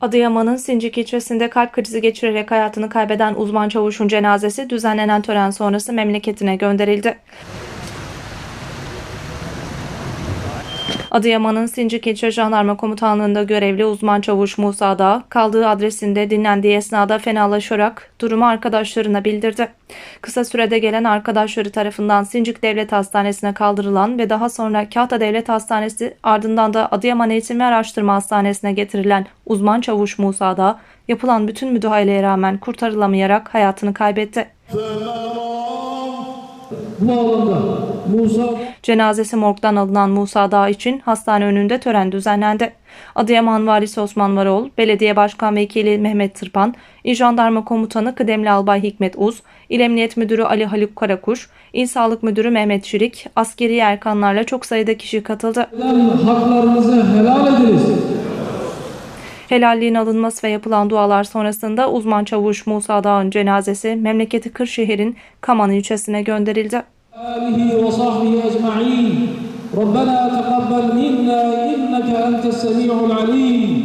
Adıyaman'ın Sincik ilçesinde kalp krizi geçirerek hayatını kaybeden uzman çavuşun cenazesi düzenlenen tören sonrası memleketine gönderildi. Adıyaman'ın Sincik İlçe Jandarma Komutanlığı'nda görevli uzman çavuş Musa Dağ, kaldığı adresinde dinlendiği esnada fenalaşarak durumu arkadaşlarına bildirdi. Kısa sürede gelen arkadaşları tarafından Sincik Devlet Hastanesi'ne kaldırılan ve daha sonra Kahta Devlet Hastanesi ardından da Adıyaman Eğitim ve Araştırma Hastanesi'ne getirilen uzman çavuş Musa Dağ, yapılan bütün müdahaleye rağmen kurtarılamayarak hayatını kaybetti. Bu alanda Musa Cenazesi morgdan alınan Musa Dağ için hastane önünde tören düzenlendi. Adıyaman Valisi Osman Varol, Belediye Başkan Vekili Mehmet Tırpan, İl Jandarma Komutanı Kıdemli Albay Hikmet Uz, İl Emniyet Müdürü Ali Haluk Karakuş, İl Sağlık Müdürü Mehmet Şirik, askeri erkanlarla çok sayıda kişi katıldı. haklarınızı helal ediniz. Helalliğin alınması ve yapılan dualar sonrasında uzman çavuş Musa Dağ'ın cenazesi memleketi Kırşehir'in Kaman ilçesine gönderildi. ربنا تقبل منا انك انت السميع العليم